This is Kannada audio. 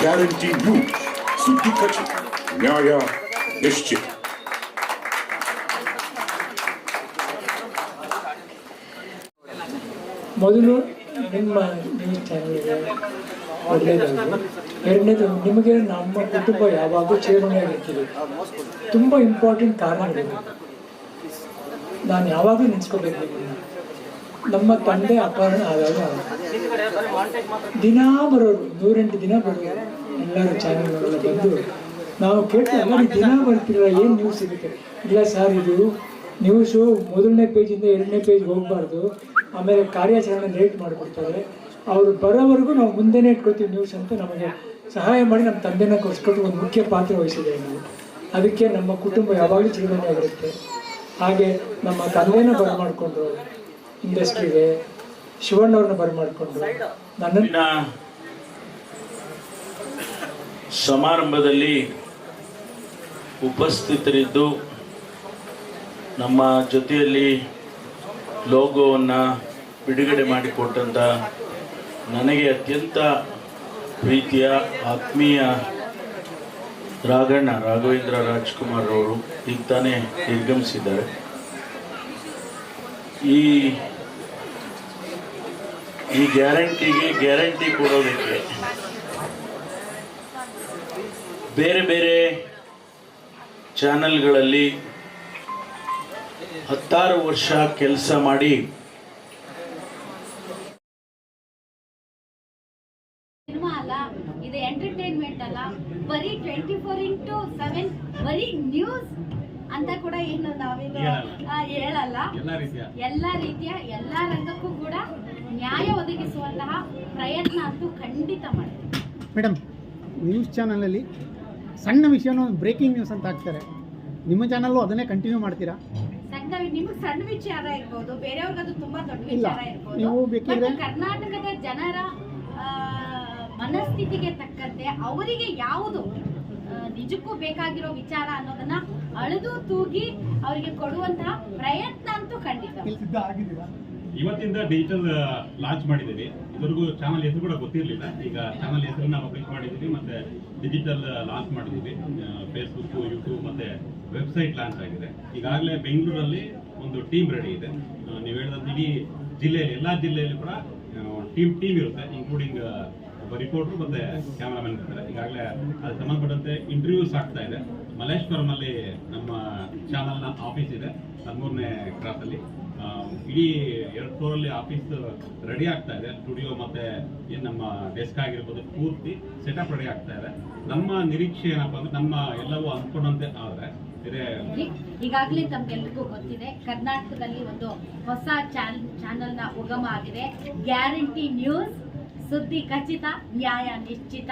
guarantee you ಖಚಿತ ನ್ಯಾಯ ನಿಶ್ಚಿತ ಮೊದಲು ನಿಮ್ಮ ನ್ಯೂಸ್ ಚಾನಲ್ಗೆ ಒಳ್ಳೆಯದು ಎರಡನೇದು ನಿಮಗೆ ನಮ್ಮ ಕುಟುಂಬ ಯಾವಾಗಲೂ ಚೇರ್ಮನೆಯಾಗಿರ್ತೀವಿ ತುಂಬ ಇಂಪಾರ್ಟೆಂಟ್ ಕಾರಣಗಳಿವೆ. ನಾನು ಯಾವಾಗಲೂ ನೆನೆಸ್ಕೋಬೇಕು. ನಮ್ಮ ತಂದೆ ಅಪಹರಣ ಆದಾಗ ದಿನ ಬರೋರು ನೂರೆಂಟು ದಿನ ಬರೋರು. ಎಲ್ಲರೂ ಚಾನಲ್ಗಳೆಲ್ಲ ಬಂದು ನಾವು ಕೇಳ್ತಾ ದಿನ ಬರ್ತಿರಲ್ಲ ಏನು ನ್ಯೂಸ್ ಸಿಗುತ್ತೆ? ಇಲ್ಲ ಸರ್ ಇದು ನ್ಯೂಸು ಮೊದಲನೇ ಪೇಜಿಂದ ಎರಡನೇ ಪೇಜ್ಗೆ ಹೋಗಬಾರ್ದು. ಆಮೇಲೆ ಕಾರ್ಯಾಚರಣೆ ಲೇಟ್ ಮಾಡಿಕೊಡ್ತಾರೆ. ಅವರು ಬರೋವರೆಗೂ ನಾವು ಮುಂದೆನೇ ಇಟ್ಕೊಳ್ತೀವಿ ನ್ಯೂಸ್ ಅಂತ ನಮಗೆ ಸಹಾಯ ಮಾಡಿ ನಮ್ಮ ತಂದೆನ ಕೊಡಿಸ್ಕೊಟ್ಟು ಒಂದು ಮುಖ್ಯ ಪಾತ್ರ ವಹಿಸಿದೆ ನಾವು ಅದಕ್ಕೆ ನಮ್ಮ ಕುಟುಂಬ ಯಾವಾಗಲೂ ಜೀವನ ಆಗಿರುತ್ತೆ ಹಾಗೆ ನಮ್ಮ ತಂದೆನ ಬರಮಾಡಿಕೊಂಡ್ರು ಇಂಡಸ್ಟ್ರಿಗೆ ಶಿವಣ್ಣವ್ರನ್ನ ಬರಮಾಡಿಕೊಂಡ್ರು ಮಾಡಿಕೊಂಡು ಇಂದಿನ ಸಮಾರಂಭದಲ್ಲಿ ಉಪಸ್ಥಿತರಿದ್ದು ನಮ್ಮ ಜೊತೆಯಲ್ಲಿ ಲೋಗೋವನ್ನು ಬಿಡುಗಡೆ ಮಾಡಿಕೊಟ್ಟಂತ ನನಗೆ ಅತ್ಯಂತ ಪ್ರೀತಿಯ ಆತ್ಮೀಯ ರಾಘಣ್ಣ, ರಾಘವೇಂದ್ರ ರಾಜ್ಕುಮಾರ್ ಅವರು ಈಗ ತಾನೇ ನಿರ್ಗಮಿಸಿದ್ದಾರೆ. ಈ ಈ ಗ್ಯಾರಂಟಿಗೆ ಗ್ಯಾರಂಟಿ ಕೊಡೋದಕ್ಕೆ ಬೇರೆ ಬೇರೆ ಚಾನೆಲ್ಗಳಲ್ಲಿ ಹತ್ತಾರು ವರ್ಷ ಕೆಲಸ ಮಾಡಿ ಸಿನಿಮಾ ಅಲ್ಲ ಇದು ಎಂಟರ್ಟೈನ್ಮೆಂಟ್ ಅಲ್ಲ. ಬರೀ ಟ್ವೆಂಟಿ ಫೋರ್ ಇಂಟು ಸೆವೆನ್ ಬರೀ ನ್ಯೂಸ್ ಅಂತ ಕೂಡ ಏನು ನಾವಿದು ಆ, ಹೇಳಲ್ಲ. ಎಲ್ಲ ರೀತಿಯ ಎಲ್ಲ ರಂಗಕ್ಕೂ ಕೂಡ ನ್ಯಾಯ ಒದಗಿಸುವಂತಹ ಪ್ರಯತ್ನ ಅಂತೂ ಖಂಡಿತ ಮಾಡ್ತೀವಿ. ಮೇಡಮ್ ನ್ಯೂಸ್ ಚಾನಲಲ್ಲಿ ಸಣ್ಣ ವಿಷಯನೂ ಬ್ರೇಕಿಂಗ್ ನ್ಯೂಸ್ ಅಂತ ಹಾಕ್ತಾರೆ. ನಿಮ್ಮ ಚಾನಲ್ಲು ಅದನ್ನೇ ಕಂಟಿನ್ಯೂ ಮಾಡ್ತೀರಾ? ಸಣ್ಣ ನಿಮಗೆ ಸಣ್ಣ ವಿಚಾರ ಇರ್ಬೋದು ಬೇರೆಯವ್ರಿಗೆ ಅದು ತುಂಬಾ ದೊಡ್ಡ. ವಿಚಾರ ಇರ್ಬೋದು. ನೀವು ಬೇಕಿದ್ರೆ- ಕರ್ನಾಟಕದ ಜನರ ಮನಸ್ಥಿತಿಗೆ ತಕ್ಕಂತೆ ಅವರಿಗೆ ಯಾವುದು ನಿಜಕ್ಕೂ ಬೇಕಾಗಿರೋ ವಿಚಾರ ಅನ್ನೋದನ್ನ ಅಳೆದು ತೂಗಿ ಅವರಿಗೆ ಕೊಡುವಂತಹ ಪ್ರಯತ್ನ ಅಂತೂ ಖಂಡಿತ. ಇವತ್ತಿಂದ ಡಿಜಿಟಲ್ ಲಾಂಚ್ ಮಾಡಿದ್ದೀವಿ. ಇದುವರೆಗೂ ಚಾನಲ್ ಹೆಸರು ಕೂಡ ಗೊತ್ತಿರಲಿಲ್ಲ. ಈಗ ಚಾನಲ್ ಹೆಸರನ್ನ ಪಬ್ಲಿಷ್ ಮಾಡಿದ್ದೀವಿ, ಮತ್ತೆ ಡಿಜಿಟಲ್ ಲಾಂಚ್ ಮಾಡಿದ್ದೀವಿ. ಫೇಸ್ಬುಕ್ ಯೂಟ್ಯೂಬ್ ಮತ್ತೆ ವೆಬ್ಸೈಟ್ ಲಾಂಚ್ ಆಗಿದೆ. ಈಗಾಗಲೇ ಬೆಂಗಳೂರಲ್ಲಿ ಒಂದು ಟೀಮ್ ರೆಡಿ ಇದೆ. ನೀವು ಹೇಳಿದಂತೆ ಇಡೀ ಜಿಲ್ಲೆಯಲ್ಲಿ, ಎಲ್ಲ ಜಿಲ್ಲೆಯಲ್ಲಿ ಕೂಡ ಟೀಮ್ ಟೀಮ್ ಇರುತ್ತೆ ಇನ್ಕ್ಲೂಡಿಂಗ್ ರಿಪೋರ್ಟರ್ ಮತ್ತೆ ಕ್ಯಾಮರಾಮನ್ ಇರ್ತಾರೆ. ಈಗಾಗಲೇ ಅದಕ್ಕೆ ಸಂಬಂಧಪಟ್ಟಂತೆ ಇಂಟರ್ವ್ಯೂಸ್ ಆಗ್ತಾ ಇದೆ. ಮಲ್ಲೇಶ್ವರಂ ಅಲ್ಲಿ ನಮ್ಮ ಚಾನಲ್ನ ಆಫೀಸ್ ಇದೆ ಹದಿಮೂರನೇ ಕ್ರಾಸ್ ಅಲ್ಲಿ. ಆ, ಇಡೀ ಎರಡು ಫ್ಲೋರ್ ಅಲ್ಲಿ ಆಫೀಸ್ ರೆಡಿ ಆಗ್ತಾ ಇದೆ. ಸ್ಟುಡಿಯೋ ಮತ್ತೆ ಏನ್ ನಮ್ಮ ಡೆಸ್ಕ್ ಆಗಿರ್ಬೋದು ಪೂರ್ತಿ ಸೆಟಪ್ ರೆಡಿ ಆಗ್ತಾ ಇದೆ. ನಮ್ಮ ನಿರೀಕ್ಷೆ ಏನಪ್ಪಾ ಅಂದ್ರೆ ನಮ್ಮ ಎಲ್ಲವೂ ಅನ್ಕೊಂಡಂತೆ ಆದ್ರೆ ಈಗಾಗಲೇ ತಮ್ಗೆಲ್ರಿಗೂ ಗೊತ್ತಿದೆ ಕರ್ನಾಟಕದಲ್ಲಿ ಒಂದು ಹೊಸ ಚಾನಲ್ನ ಉಗಮ ಆಗಿದೆ. ಗ್ಯಾರಂಟಿ ನ್ಯೂಸ್ ಸುದ್ದಿ ಖಚಿತ ನ್ಯಾಯ ನಿಶ್ಚಿತ